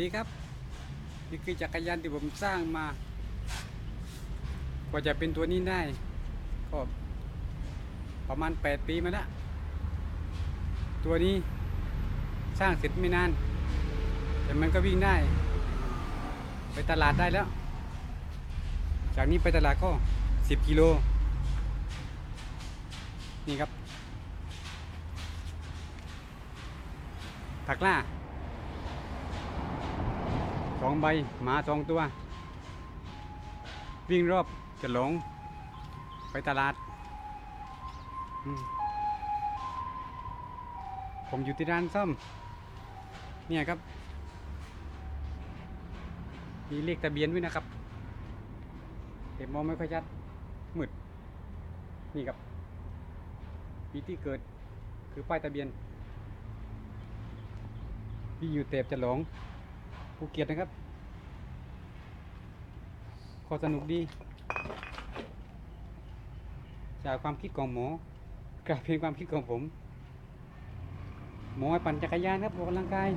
ดีครับ นี่คือจักรยานที่ผมสร้างมา กว่าจะเป็นตัวนี้ได้ ก็ประมาณ 8 ปีมาแล้วตัวนี้สร้างเสร็จไม่นาน แต่มันก็วิ่งได้ ไปตลาดได้แล้ว จากนี้ไปตลาดก็ 10 กิโล นี่ครับถักล่า สองใบหมาสองตัว วิ่งรอบจะหลง ไปตลาด ผมอยู่ที่ร้านซ่อม เนี่ยครับ มีเลขทะเบียนด้วยนะครับแต่มองไม่ค่อยชัดมืดนี่ครับปีที่เกิดคือป้ายทะเบียนที่อยู่เตบจะหลง ภูเก็ตนะครับขอสนุกดี จากความคิดของหมอกลายเป็นความคิดของผม หมอให้ปั่นจักรยานครับออกกำลังกาย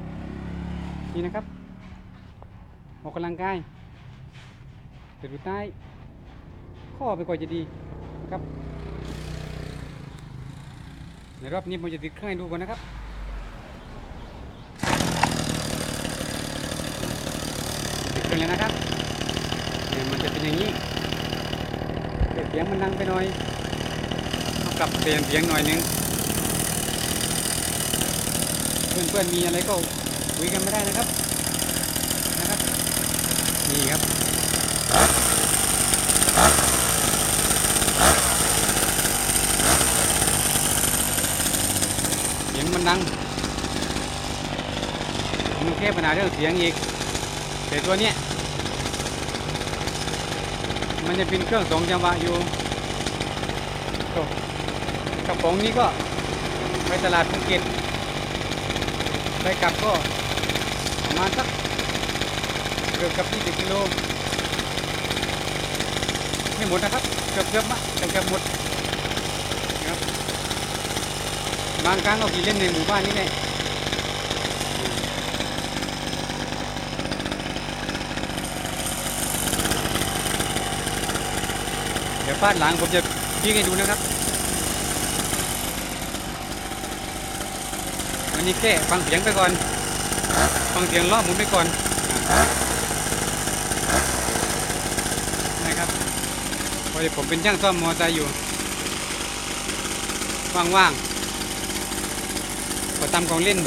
นี่นะครับออกกำลังกายแต่ดูใต้ข้อไปก่อนจะดีครับในรอบนี้ผมจะติดเครื่องให้ดูก่อนนะครับ ติดเลยนะครับเนี่ยมันจะเป็นอย่างนี้แต่เสียงมันดังไปหน่อยต้องปรับเปลี่ยนเสียงหน่อยนึงเพื่อนๆมีอะไรก็คุยกันไม่ได้นะครับนะครับ นี่ครับเสียงมันดังมันแค่ปัญหาเรื่องเสียงอีกแต่ตัวเนี้ย มันจะเป็นเครื่องสองจังหวะอยู่กระป๋องนี้ก็ไปตลาดภูเก็ตไปกลับก็ประมาณสักเกือบกับ20กิโลไม่หมดนะครับเกือบเกือบๆอะเกือบเกือบๆหมดนะครับบางครั้งก็ขี่เล่นในหมู่บ้านนี่แหละ เดี๋ยวฟาดหลังผมจะยิงให้ดูนะครับ วันนี้แค่ฟังเสียงไปก่อน ฟังเสียงรอบหมุนไปก่อนนะครับพราะเดี๋ยผมเป็นช่างซ่อมมอเตอร์ไซค์อยู่ ว่างๆก็ทำของเล่น